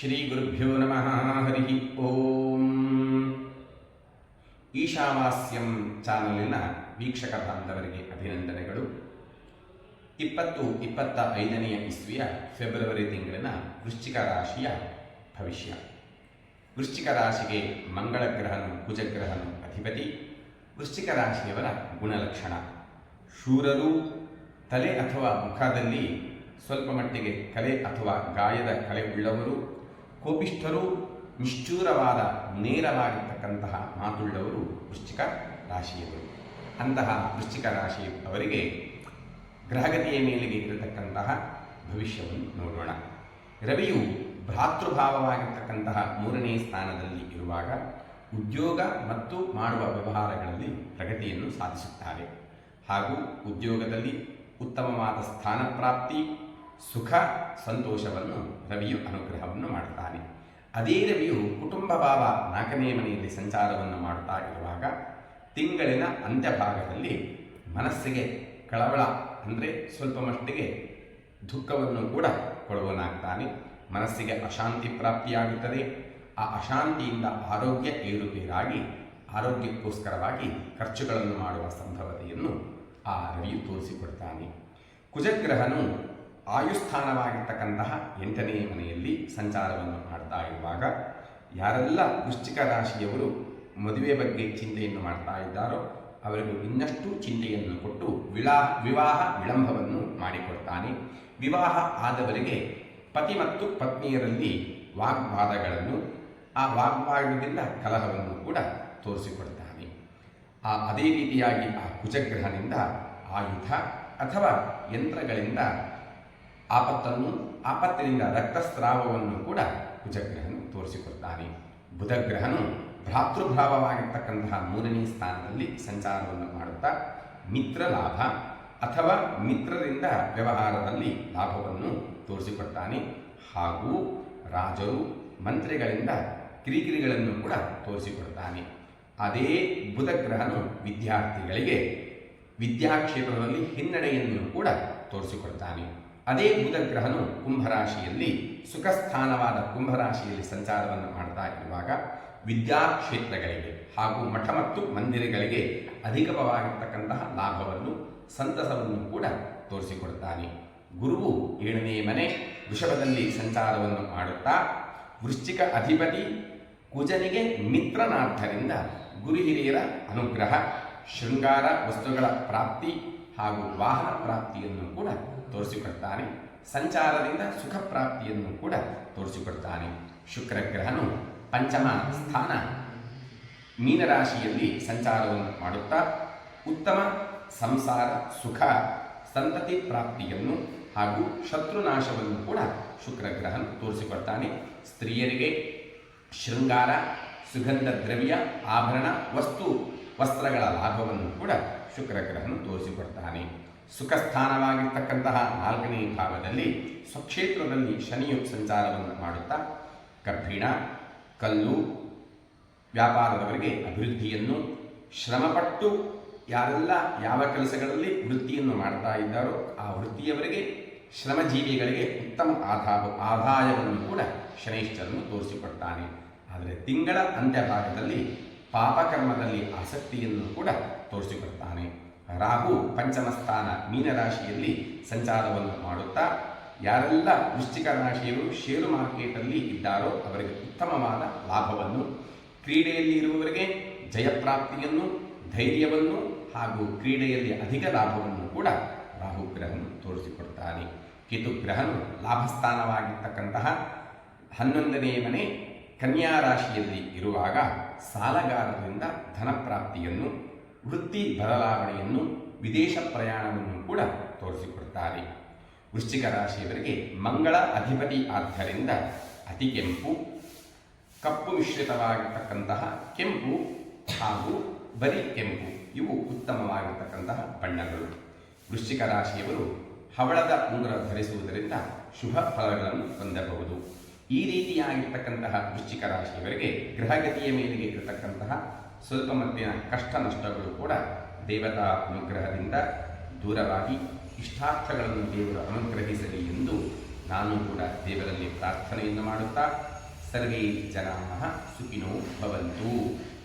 ಶ್ರೀ ಗುರುಭ್ಯೋ ನಮಃ ಹರಿ ಓಂ ಈಶಾವಾಸ್ಯಂ ಚಾನಲಿನ ವೀಕ್ಷಕ ಬಾಂಧವರಿಗೆ ಅಭಿನಂದನೆಗಳು. ಇಪ್ಪತ್ತು, ಇಪ್ಪತ್ತ ಐದನೆಯ ಇಸ್ವಿಯ ಫೆಬ್ರವರಿ ತಿಂಗಳಿನ ವೃಶ್ಚಿಕ ರಾಶಿಯ ಭವಿಷ್ಯ. ವೃಶ್ಚಿಕ ರಾಶಿಗೆ ಮಂಗಳ ಗ್ರಹನು ಕುಜಗ್ರಹನು ಅಧಿಪತಿ. ವೃಶ್ಚಿಕ ರಾಶಿಯವರ ಗುಣಲಕ್ಷಣ. ಶೂರರು, ತಲೆ ಅಥವಾ ಮುಖದಲ್ಲಿ ಸ್ವಲ್ಪ ಮಟ್ಟಿಗೆ ಕಲೆ ಅಥವಾ ಗಾಯದ ಕಲೆ ಉಳ್ಳವರು. ಕೋಪಿಷ್ಠರು ನಿಷ್ಠೂರವಾದ, ನೇರವಾಗಿರ್ತಕ್ಕಂತಹ ಮಾತುಳ್ಳವರು ವೃಶ್ಚಿಕ ರಾಶಿಯವರು. ಅಂತಹ ವೃಶ್ಚಿಕ ರಾಶಿ ಅವರಿಗೆ ಗ್ರಹಗತಿಯ ಮೇಲೆಗೆ ಇರತಕ್ಕಂತಹ ಭವಿಷ್ಯವನ್ನು ನೋಡೋಣ. ರವಿಯು ಭ್ರಾತೃಭಾವವಾಗಿರ್ತಕ್ಕಂತಹ ಮೂರನೇ ಸ್ಥಾನದಲ್ಲಿ ಇರುವಾಗ ಉದ್ಯೋಗ ಮತ್ತು ಮಾಡುವ ವ್ಯವಹಾರಗಳಲ್ಲಿ ಪ್ರಗತಿಯನ್ನು ಸಾಧಿಸುತ್ತಾರೆ. ಹಾಗೂ ಉದ್ಯೋಗದಲ್ಲಿ ಉತ್ತಮವಾದ ಸ್ಥಾನ ಪ್ರಾಪ್ತಿ ಸುಖ, ಸಂತೋಷವನ್ನು ರವಿಯು ಅನುಗ್ರಹವನ್ನು ಮಾಡುತ್ತಾನೆ ಅದೇ ರವಿಯು ಕುಟುಂಬ ಭಾವ ನಾಲ್ಕನೇ ಮನೆಯಲ್ಲಿ ಸಂಚಾರವನ್ನು ಮಾಡುತ್ತಾ ಇರುವಾಗ ತಿಂಗಳಿನ ಅಂತ್ಯಭಾಗದಲ್ಲಿ ಮನಸ್ಸಿಗೆ ಕಳವಳ ಅಂದರೆ ಸ್ವಲ್ಪ ಮಟ್ಟಿಗೆ ದುಃಖವನ್ನು ಕೂಡ ಕೊಡುವನಾಗ್ತಾನೆ. ಮನಸ್ಸಿಗೆ ಅಶಾಂತಿ ಪ್ರಾಪ್ತಿಯಾಗುತ್ತದೆ. ಆ ಅಶಾಂತಿಯಿಂದ ಆರೋಗ್ಯ ಏರುಪೇರಾಗಿ, ಆರೋಗ್ಯಕ್ಕೋಸ್ಕರವಾಗಿ ಖರ್ಚುಗಳನ್ನು ಮಾಡುವ ಸಂಭವತೆಯನ್ನು ಆ ರವಿಯು ತೋರಿಸಿಕೊಡ್ತಾನೆ. ಕುಜಗ್ರಹನು ಆಯುಸ್ಥಾನವಾಗಿರ್ತಕ್ಕಂತಹ ಎಂಟನೇ ಮನೆಯಲ್ಲಿ ಸಂಚಾರವನ್ನು ಮಾಡ್ತಾ ಇರುವಾಗ ಯಾರೆಲ್ಲ ವೃಶ್ಚಿಕ ರಾಶಿಯವರು ಮದುವೆ ಬಗ್ಗೆ ಚಿಂತೆಯನ್ನು ಮಾಡ್ತಾ ಇದ್ದಾರೋ ಅವರಿಗೂ ಇನ್ನಷ್ಟು ಚಿಂತೆಯನ್ನು ಕೊಟ್ಟು ವಿಳಾ, ವಿವಾಹ ವಿಳಂಬವನ್ನು ಮಾಡಿಕೊಡ್ತಾನೆ. ವಿವಾಹ ಆದವರಿಗೆ ಪತಿ ಮತ್ತು ಪತ್ನಿಯರಲ್ಲಿ ವಾಗ್ವಾದಗಳನ್ನು, ಆ ವಾಗ್ವಾದದಿಂದ ಕಲಹವನ್ನು ಕೂಡ ತೋರಿಸಿಕೊಡ್ತಾನೆ. ಆ ಅದೇ ರೀತಿಯಾಗಿ ಆ ಕುಜಗ್ರಹನಿಂದ ಆಯುಧ ಅಥವಾ ಯಂತ್ರಗಳಿಂದ ಆಪತ್ತನ್ನು, ಆಪತ್ತಿನಿಂದ ರಕ್ತಸ್ರಾವವನ್ನು ಕೂಡ ಕುಜಗ್ರಹನು ತೋರಿಸಿಕೊಡ್ತಾನೆ. ಬುಧಗ್ರಹನು ಭ್ರಾತೃಭಾವವಾಗಿರ್ತಕ್ಕಂತಹ ಮೂರನೇ ಸ್ಥಾನದಲ್ಲಿ ಸಂಚಾರವನ್ನು ಮಾಡುತ್ತಾ ಮಿತ್ರ ಲಾಭ ಅಥವಾ ಮಿತ್ರರಿಂದ ವ್ಯವಹಾರದಲ್ಲಿ ಲಾಭವನ್ನು ತೋರಿಸಿಕೊಡ್ತಾನೆ. ಹಾಗೂ ರಾಜರು, ಮಂತ್ರಿಗಳಿಂದ ಕಿರಿಕಿರಿಗಳನ್ನು ಕೂಡ ತೋರಿಸಿಕೊಡ್ತಾನೆ. ಅದೇ ಬುಧಗ್ರಹನು ವಿದ್ಯಾರ್ಥಿಗಳಿಗೆ ವಿದ್ಯಾಕ್ಷೇತ್ರದಲ್ಲಿ ಹಿನ್ನಡೆಯನ್ನು ಕೂಡ ತೋರಿಸಿಕೊಡ್ತಾನೆ. ಅದೇ ಬುಧಗ್ರಹನು ಕುಂಭರಾಶಿಯಲ್ಲಿ ಸುಖಸ್ಥಾನವಾದ ಕುಂಭರಾಶಿಯಲ್ಲಿ ಸಂಚಾರವನ್ನು ಮಾಡ್ತಾ ಇರುವಾಗ ವಿದ್ಯಾಕ್ಷೇತ್ರಗಳಿಗೆ ಹಾಗೂ ಮಠ ಮತ್ತು ಮಂದಿರಗಳಿಗೆ ಅಧಿಕವಾಗಿರ್ತಕ್ಕಂತಹ ಲಾಭವನ್ನು, ಸಂತಸವನ್ನು ಕೂಡ ತೋರಿಸಿಕೊಡುತ್ತಾನೆ. ಗುರುವು ಏಳನೇ ಮನೆ ವೃಷಭದಲ್ಲಿ ಸಂಚಾರವನ್ನು ಮಾಡುತ್ತಾ ವೃಶ್ಚಿಕ ಅಧಿಪತಿ ಕುಜನಿಗೆ ಮಿತ್ರನಾಥರಿಂದ ಗುರು ಹಿರಿಯರ ಅನುಗ್ರಹ, ಶೃಂಗಾರ ವಸ್ತುಗಳ ಪ್ರಾಪ್ತಿ ಹಾಗೂ ವಾಹನ ಪ್ರಾಪ್ತಿಯನ್ನು ಕೂಡ ತೋರಿಸಿಕೊಡ್ತಾನೆ. ಸಂಚಾರದಿಂದ ಸುಖ ಪ್ರಾಪ್ತಿಯನ್ನು ಕೂಡ ತೋರಿಸಿಕೊಡ್ತಾನೆ. ಶುಕ್ರಗ್ರಹನು ಪಂಚಮ ಸ್ಥಾನ ಮೀನರಾಶಿಯಲ್ಲಿ ಸಂಚಾರವನ್ನು ಮಾಡುತ್ತಾ ಉತ್ತಮ ಸಂಸಾರ, ಸುಖ, ಸಂತತಿ ಪ್ರಾಪ್ತಿಯನ್ನು ಹಾಗೂ ಶತ್ರುನಾಶವನ್ನು ಕೂಡ ಶುಕ್ರಗ್ರಹನು ತೋರಿಸಿಕೊಡ್ತಾನೆ. ಸ್ತ್ರೀಯರಿಗೆ ಶೃಂಗಾರ ಸುಗಂಧ ದ್ರವ್ಯ ಆಭರಣ, ವಸ್ತು, ವಸ್ತ್ರಗಳ ಲಾಭವನ್ನು ಕೂಡ ಶುಕ್ರಗ್ರಹನು ತೋರಿಸಿಕೊಡ್ತಾನೆ. ಸುಖಸ್ಥಾನವಾಗಿರ್ತಕ್ಕಂತಹ ನಾಲ್ಕನೇ ಭಾಗದಲ್ಲಿ ಸ್ವಕ್ಷೇತ್ರದಲ್ಲಿ ಶನಿಯು ಸಂಚಾರವನ್ನು ಮಾಡುತ್ತಾ ಕಬ್ಬಿಣ ಕಲ್ಲು, ವ್ಯಾಪಾರದವರಿಗೆ ಅಭಿವೃದ್ಧಿಯನ್ನು, ಶ್ರಮಪಟ್ಟು ಯಾರೆಲ್ಲ ಯಾವ ಕೆಲಸಗಳಲ್ಲಿ ವೃತ್ತಿಯನ್ನು ಮಾಡ್ತಾ ಇದ್ದಾರೋ ಆ ವೃತ್ತಿಯವರಿಗೆ, ಶ್ರಮಜೀವಿಗಳಿಗೆ ಉತ್ತಮ ಆಧಾ ಆದಾಯವನ್ನು ಕೂಡ ಶನೈಶ್ಚರನು ತೋರಿಸಿಕೊಡ್ತಾನೆ. ಆದರೆ ತಿಂಗಳ ಅಂತ್ಯಭಾಗದಲ್ಲಿ ಪಾಪಕರ್ಮದಲ್ಲಿ ಆಸಕ್ತಿಯನ್ನು ಕೂಡ ತೋರಿಸಿಕೊಡ್ತಾನೆ. ರಾಹು ಪಂಚಮ ಸ್ಥಾನ ಮೀನರಾಶಿಯಲ್ಲಿ ಸಂಚಾರವನ್ನು ಮಾಡುತ್ತಾ, ಯಾರೆಲ್ಲ ವೃಶ್ಚಿಕ ರಾಶಿಯರು ಷೇರು ಮಾರ್ಕೆಟಲ್ಲಿ ಇದ್ದಾರೋ ಅವರಿಗೆ ಉತ್ತಮವಾದ ಲಾಭವನ್ನು, ಕ್ರೀಡೆಯಲ್ಲಿ ಇರುವವರಿಗೆ ಜಯಪ್ರಾಪ್ತಿಯನ್ನು, ಧೈರ್ಯವನ್ನು ಹಾಗೂ ಕ್ರೀಡೆಯಲ್ಲಿ ಅಧಿಕ ಲಾಭವನ್ನು ಕೂಡ ರಾಹು ಗ್ರಹನು ತೋರಿಸಿಕೊಡ್ತಾನೆ. ಲಾಭ ಲಾಭಸ್ಥಾನವಾಗಿರ್ತಕ್ಕಂತಹ ಹನ್ನೊಂದನೇ ಮನೆ ಕನ್ಯಾ ರಾಶಿಯಲ್ಲಿ ಇರುವಾಗ ಸಾಲಗಾರರಿಂದ ಧನಪ್ರಾಪ್ತಿಯನ್ನು ವೃತ್ತಿ ಬದಲಾವಣೆಯನ್ನು ವಿದೇಶ ಪ್ರಯಾಣವನ್ನು ಕೂಡ ತೋರಿಸಿಕೊಡುತ್ತಾರೆ ವೃಶ್ಚಿಕ ರಾಶಿಯವರಿಗೆ ಮಂಗಳ ಅಧಿಪತಿ ಆದ್ದರಿಂದ ಅತಿ ಕೆಂಪು, ಕಪ್ಪು ಮಿಶ್ರಿತವಾಗಿರ್ತಕ್ಕಂತಹ ಕೆಂಪು ಹಾಗೂ ಬರಿ ಕೆಂಪು ಇವು ಉತ್ತಮವಾಗಿರ್ತಕ್ಕಂತಹ ಬಣ್ಣಗಳು. ವೃಶ್ಚಿಕ ರಾಶಿಯವರು ಹವಳದ ಉಂಗುರ ಧರಿಸುವುದರಿಂದ ಶುಭ ಫಲಗಳನ್ನು ಹೊಂದಬಹುದು. ಈ ರೀತಿಯಾಗಿರ್ತಕ್ಕಂತಹ ವೃಶ್ಚಿಕ ರಾಶಿಯವರಿಗೆ ಗ್ರಹಗತಿಯ ಮೇಲೆಗೆ ಇರತಕ್ಕಂತಹ ಸ್ವಲ್ಪ ಮಟ್ಟಿನ ಕಷ್ಟ ನಷ್ಟಗಳು ಕೂಡ ದೇವತಾ ಅನುಗ್ರಹದಿಂದ ದೂರವಾಗಿ ಇಷ್ಟಾರ್ಥಗಳನ್ನು ದೇವರು ಅನುಗ್ರಹಿಸಲಿ ಎಂದು ನಾನು ಕೂಡ ದೇವರಲ್ಲಿ ಪ್ರಾರ್ಥನೆಯನ್ನು ಮಾಡುತ್ತಾ, ಸರ್ವೇ ಜನಾ ಸುಖಿನೋ ಭವಂತು.